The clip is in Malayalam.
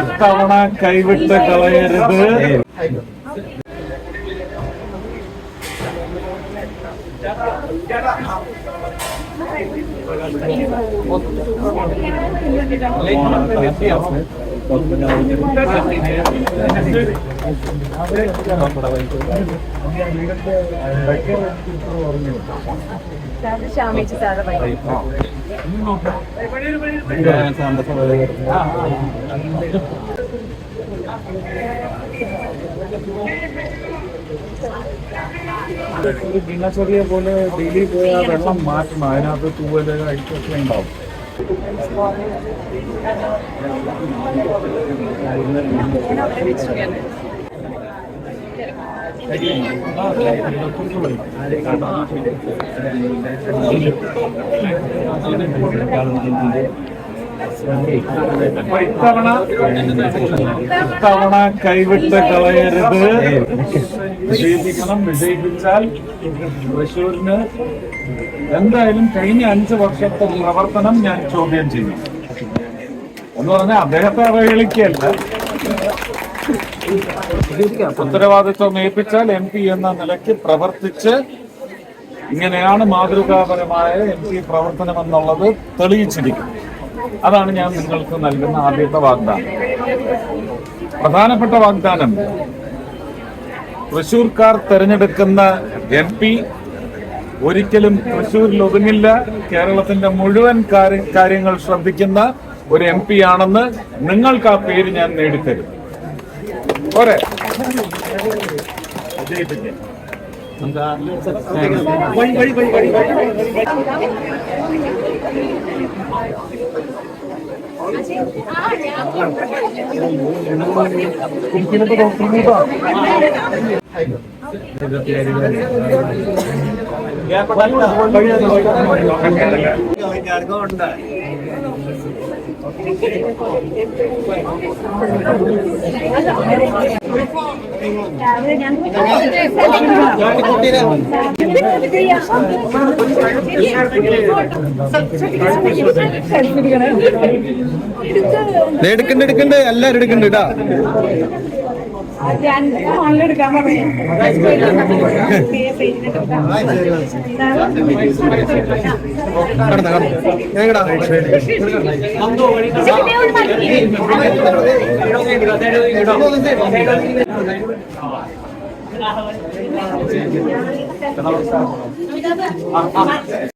ഇത്തവണ കൈവിട്ട് കളയരുത്. പറയും ഒരു പോലെ ഡെയിലി പോയ വെള്ളം മാറ്റണം അതിനകത്ത് തൂവൽ അഴിച്ചൊക്കെ ഉണ്ടാവും അപ്പൊ ഇത്തവണ ഇത്തവണ കൈവിട്ട് കളയരുത്. വിജയിപ്പിക്കണം. വിജയിപ്പിച്ചാൽ തൃശ്ശൂരിന് എന്തായാലും കഴിഞ്ഞ അഞ്ച് വർഷത്തെ പ്രവർത്തനം ഞാൻ ചോദ്യം ചെയ്യും. എന്ന് പറഞ്ഞാൽ അദ്ദേഹത്തെ അവഹേളിക്കല്ല ഉത്തരവാദിത്വം ഏൽപ്പിച്ചാൽ എം പി എന്ന നിലയ്ക്ക് പ്രവർത്തിച്ച് ഇങ്ങനെയാണ് മാതൃകാപരമായ എം പി പ്രവർത്തനം എന്നുള്ളത് തെളിയിച്ചിരിക്കും. അതാണ് ഞാൻ നിങ്ങൾക്ക് നൽകുന്ന ആദ്യത്തെ വാഗ്ദാനം. പ്രധാനപ്പെട്ട വാഗ്ദാനം തൃശൂർക്കാർ തെരഞ്ഞെടുക്കുന്ന എം പി ഒരിക്കലും തൃശൂരിൽ ഒതുങ്ങില്ല. കേരളത്തിന്റെ മുഴുവൻ കാര്യങ്ങൾ ശ്രദ്ധിക്കുന്ന ഒരു എം പി ആണെന്ന് നിങ്ങൾക്ക് ആ പേര് ഞാൻ നേടിത്തരും. പോരെ. രാവിലെ ഞാൻ എടുക്കണ്ട് എടുക്കണ്ട്. എല്ലാരും എടുക്കണ്ട് കേട്ടാ ഞാൻ പറഞ്ഞു കടന്ന. കടന്നു. ഞങ്ങടാ ハハハハ。